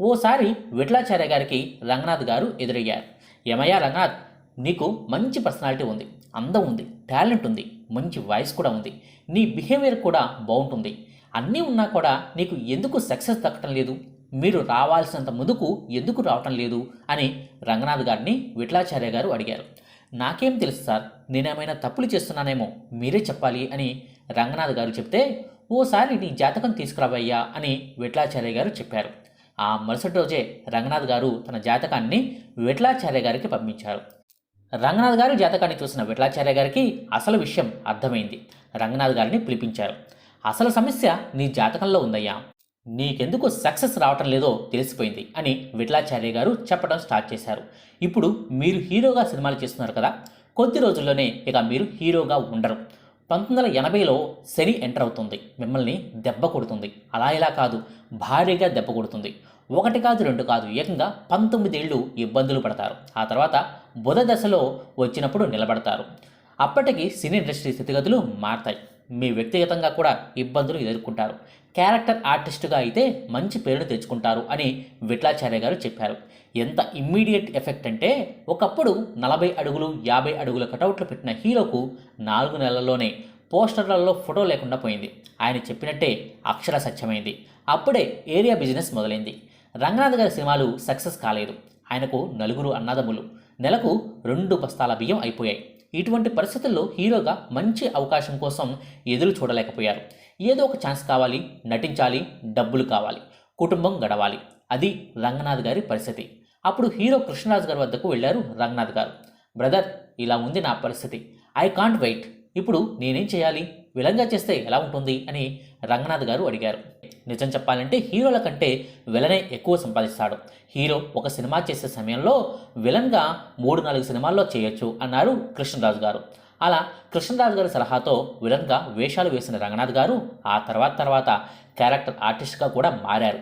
ఓసారి విఠలాచార్య గారికి రంగనాథ్ గారు ఎదురయ్యారు. ఏమయ్యా రంగనాథ్ నీకు మంచి పర్సనాలిటీ ఉంది అందం ఉంది టాలెంట్ ఉంది మంచి వాయిస్ కూడా ఉంది నీ బిహేవియర్ కూడా బాగుంటుంది. అన్నీ ఉన్నా కూడా నీకు ఎందుకు సక్సెస్ దక్కటం లేదు? మీరు రావాల్సినంత ముందుకు ఎందుకు రావటం లేదు? అని రంగనాథ్ గారిని విఠలాచార్య గారు అడిగారు. నాకేం తెలుసు సార్ నేనేమైనా తప్పులు చేస్తున్నానేమో మీరే చెప్పాలి అని రంగనాథ్ గారు చెప్తే ఓసారి నీ జాతకం తీసుకురావయ్యా అని విఠలాచార్య గారు చెప్పారు. ఆ మరుసటి రోజే రంగనాథ్ గారు తన జాతకాన్ని విఠలాచార్య గారికి పంపించారు. రంగనాథ్ గారు జాతకాన్ని చూసిన విఠలాచార్య గారికి అసలు విషయం అర్థమైంది. రంగనాథ్ గారిని పిలిపించారు. అసలు సమస్య నీ జాతకంలో ఉందయ్యా. నీకెందుకు సక్సెస్ రావటం లేదో తెలిసిపోయింది అని విఠలాచార్య గారు చెప్పడం స్టార్ట్ చేశారు. ఇప్పుడు మీరు హీరోగా సినిమాలు చేస్తున్నారు కదా. కొద్ది రోజుల్లోనే ఇక మీరు హీరోగా ఉండరు. పంతొమ్మిది వందల ఎనభైలో శని ఎంటర్ అవుతుంది. మిమ్మల్ని దెబ్బ కొడుతుంది. అలా ఇలా కాదు. భారీగా దెబ్బ కొడుతుంది. ఒకటి కాదు రెండు కాదు. ఏకంగా పంతొమ్మిదేళ్ళు ఇబ్బందులు పడతారు. ఆ తర్వాత బుధ దశలో వచ్చినప్పుడు నిలబడతారు. అప్పటికి సినీ ఇండస్ట్రీ స్థితిగతులు మారతాయి. మీ వ్యక్తిగతంగా కూడా ఇబ్బందులు ఎదుర్కొంటారు. క్యారెక్టర్ ఆర్టిస్టుగా అయితే మంచి పేరును తెచ్చుకుంటారు అని విట్లాచార్య గారు చెప్పారు. ఎంత ఇమ్మీడియట్ ఎఫెక్ట్ అంటే ఒకప్పుడు నలభై అడుగులు యాభై అడుగుల కటౌట్లు పెట్టిన హీరోకు నాలుగు నెలల్లోనే పోస్టర్లలో ఫోటో లేకుండా పోయింది. ఆయన చెప్పినట్టే అక్షర సత్యమైంది. అప్పుడే ఏరియా బిజినెస్ మొదలైంది. రంగనాథ్ గారి సినిమాలు సక్సెస్ కాలేదు. ఆయనకు నలుగురు అన్నదమ్ములు. నెలకు రెండు బస్తాల బియ్యం అయిపోయాయి. ఇటువంటి పరిస్థితుల్లో హీరోగా మంచి అవకాశం కోసం ఎదురు చూడలేకపోయారు. ఏదో ఒక ఛాన్స్ కావాలి నటించాలి డబ్బులు కావాలి కుటుంబం గడవాలి. అది రంగనాథ్ గారి పరిస్థితి. అప్పుడు హీరో కృష్ణరాజు గారి వద్దకు వెళ్ళారు రంగనాథ్ గారు. బ్రదర్ ఇలా ఉంది నా పరిస్థితి. ఐ కాంట్ వెయిట్ ఇప్పుడు నేనేం చేయాలి? విలంగా చేస్తే ఎలా ఉంటుంది? అని రంగనాథ్ గారు అడిగారు. నిజం చెప్పాలంటే హీరోల కంటే విలనే ఎక్కువ సంపాదిస్తాడు. హీరో ఒక సినిమా చేసే సమయంలో విలన్గా మూడు నాలుగు సినిమాల్లో చేయొచ్చు అన్నారు కృష్ణరాజు గారు. అలా కృష్ణరాజు గారి సలహాతో విలన్గా వేషాలు వేసిన రంగనాథ్ గారు ఆ తర్వాత తర్వాత క్యారెక్టర్ ఆర్టిస్ట్గా కూడా మారారు.